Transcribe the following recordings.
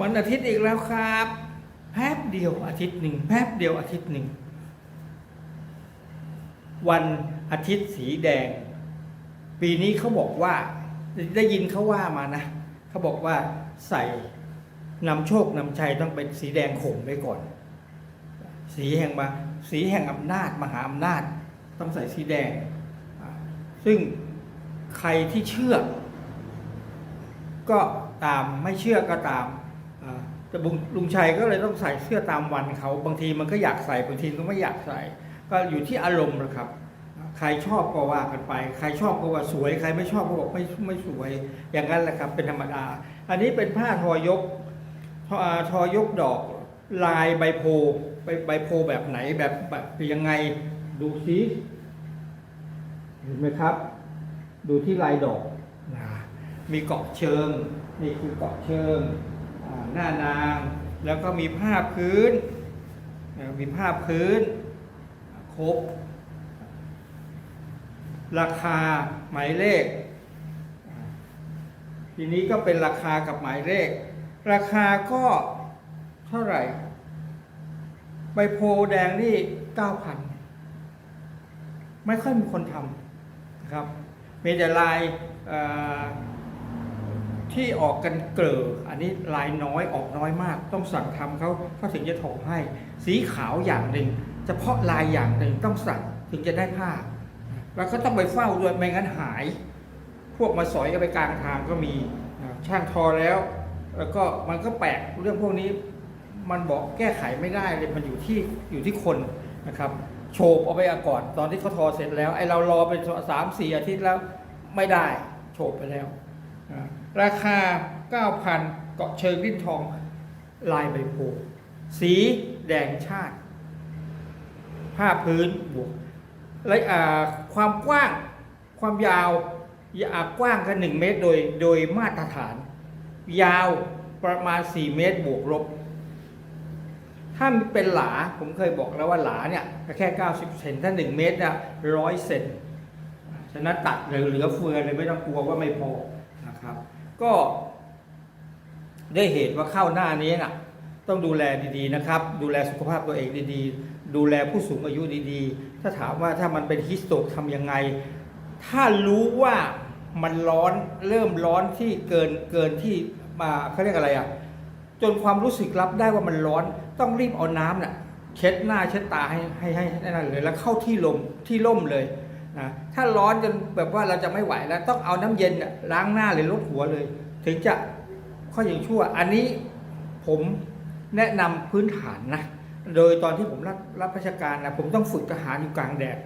วันอาทิตย์อีกแล้วครับแป๊บเดียวอาทิตย์หนึ่งแป๊บเดียวอาทิตย์หนึ่ง วันอาทิตย์สีแดง ปีนี้เขาบอกว่า ได้ยินเขาว่ามานะเขาบอกว่าใส่นำโชคนำชัยต้องเป็นสีแดงข่มไปก่อน สีแห่งมาสีแห่งอำนาจมหาอำนาจ ต้องใส่สีแดง ซึ่งใครที่เชื่อ ก็ตามไม่เชื่อก็ตาม แต่ลุงชัยก็เลยต้องใส่เสื้อตามวันเขาบางทีมันก็อยากใส่บางทีก็ไม่อยากใส่ ก็อยู่ที่อารมณ์นะครับ ใครชอบก็ว่ากันไป ใครชอบก็ว่าสวย ใครไม่ชอบก็บอกไม่ไม่สวย อย่างนั้นแหละครับเป็นธรรมดา อันนี้เป็นผ้าทอยกทอทอยกดอกลายใบโพใบใบโพแบบไหนแบบแบบยังไงดูสิเห็นไหมครับ ดูที่ลายดอกนะมีเกาะเชิงนี่คือเกาะเชิง หน้านาง แล้วก็มีผ้าพื้น มีผ้าพื้น ครบ ราคาหมายเลข ทีนี้ก็เป็นราคากับหมายเลข ราคาก็เท่าไหร่ ใบโพแดงนี่เก้าพันไม่ค่อยมีคนทำนะครับมีแต่ลายอ ที่ออกกันเกลืออันนี้ลายน้อยออกน้อยมาก ต้องสั่งทำเขาเขาถึงจะถอให้ สีขาวอย่างหนึ่งเฉพาะลายอย่างหนึ่งต้องสั่งถึงจะได้ผ้า แล้วก็ต้องไปเฝ้าด้วยไม่งั้นหาย พวกมาสอยกันไปกลางทางก็มีช่างทอแล้ว แล้วก็มันก็แปลกเรื่องพวกนี้ มันบอกแก้ไขไม่ได้เลยมันอยู่ที่อยู่ที่คนนะครับโฉบเอาไปก่อนตอนที่เขาทอเสร็จแล้วไอเรารอไปสามสี่อาทิตย์แล้วไม่ได้โฉบไปแล้ว ราคา 9,000 เกาะเชิงดิ้นทอง ลายใบโพธิ์สีแดงชาติ ผ้าพื้นบวกและความกว้างความยาวอยากว้างกันหนึ่งเมตรโดยโดยมาตรฐาน ยาวประมาณ 4 เมตรบวกลบ ถ้าเป็นหลาผมเคยบอกแล้วว่าหลาเนี่ยแค่ 90 เซนถ้า 1 เมตรเนี่ยร้อยเซนฉะนั้นตัดหลือเหลือเฟือเลยไม่ต้องกลัวว่าไม่พอ นะครับ ก็ได้เหตุว่าเข้าหน้านี้น่ะต้องดูแลดีๆนะครับ ดูแลสุขภาพตัวเองดีๆ ดูแลผู้สูงอายุดีๆ ถ้าถามว่าถ้ามันเป็นฮิสโตกทำยังไง ถ้ารู้ว่ามันร้อนเริ่มร้อนที่เกินเกินที่มาเขาเรียกอะไรอะจนความรู้สึกรับได้ว่ามันร้อนต้องรีบเอาน้ำน่ะเช็ดหน้าเช็ดตาให้ให้ให้ให้นั่นเลยแล้วเข้าที่ลมที่ร่มเลย นะถ้าร้อนจนแบบว่าเราจะไม่ไหวแล้วต้องเอาน้ำเย็นล้างหน้าเลยลดหัวเลย ถึงจะข้ออย่างชั่ว อันนี้ผมแนะนำพื้นฐานนะโดยตอนที่ผมรับรับราชการนะผมต้องฝึกทหารอยู่กลางแดด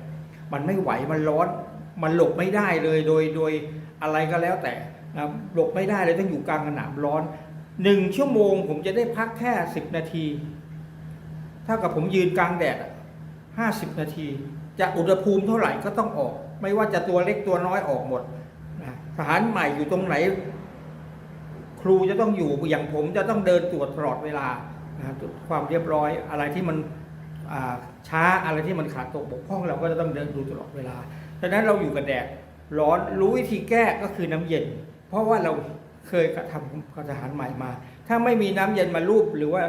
มันไม่ไหวมันร้อน มันหลบไม่ได้เลยโดยโดยอะไรก็แล้วแต่นะหลบไม่ได้เลยต้องอยู่กลางสนามร้อนหนึ่งชั่วโมง ผมจะได้พักแค่สิบนาทีเท่ากับผมยืนกลางแดดห้าสิบนาที จะอุณหภูมิเท่าไหร่ก็ต้องออก ไม่ว่าจะตัวเล็กตัวน้อยออกหมดนะทหารใหม่อยู่ตรงไหน ครูจะต้องอยู่อย่างผมจะต้องเดินตรวจตลอดเวลานะความเรียบร้อยอะไรที่มันช้าอะไรที่มันขาดตกบกพร่องเราก็จะต้องเดินดูตลอดเวลาดังนั้นเราอยู่กับแดดร้อนรู้วิธีแก้ก็คือน้ำเย็น เพราะว่าเราเคยกระทำกับทหารใหม่มา ถ้าไม่มีน้ำเย็นมาลูบหรือว่า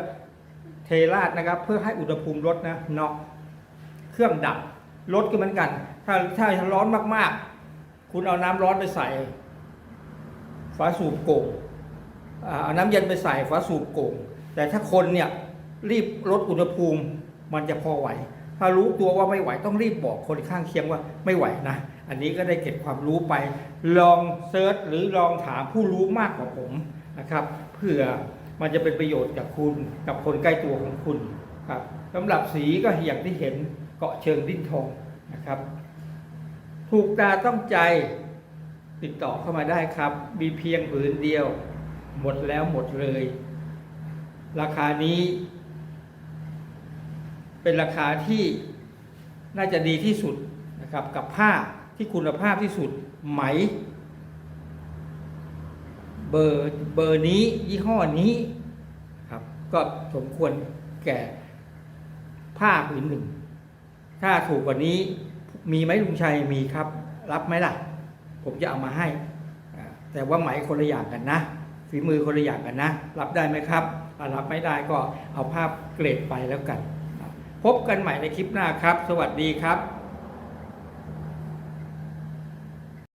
เทราดนะครับ เพื่อให้อุณหภูมิลดนะน็อกเครื่องดับ ลดก็เหมือนกัน ถ้าถ้าร้อนมากๆ คุณเอาน้ำร้อนไปใส่ฝาสูบโก่งเอาน้ำเย็นไปใส่ฝาสูบโก่ง แต่ถ้าคนเนี่ยรีบลดอุณหภูมิมันจะพอไหว ถ้ารู้ตัวว่าไม่ไหวต้องรีบบอกคนข้างเคียงว่าไม่ไหวนะ อันนี้ก็ได้เก็บความรู้ไป ลองเซิร์ชหรือลองถามผู้รู้มากกว่าผมนะครับเพื่อมันจะเป็นประโยชน์กับคุณกับคนใกล้ตัวของคุณครับสำหรับสีก็อย่างที่เห็น เกาะเชิงดิ้นทองนะครับ ถูกตาต้องใจติดต่อเข้ามาได้ครับ มีเพียงผืนเดียว หมดแล้วหมดเลย ราคานี้ เป็นราคาที่น่าจะดีที่สุดนะครับ กับผ้าที่คุณภาพที่สุดไหม เบอร์เบอร์นี้ยี่ห้อนี้ครับ ก็สมควรแก่ผ้าผืนหนึ่ง ถ้าถูกกว่านี้มีไหมลุงชัยมีครับ รับไหมล่ะ ผมจะเอามาให้ แต่ว่าไหมคนละอย่างกันนะฝีฝีมือคนละอย่างกันนะ รับได้ไหมครับถ้ารับไม่ได้ก็เอาภาพเกรดไปแล้วกัน พบกันใหม่ในคลิปหน้าครับ สวัสดีครับ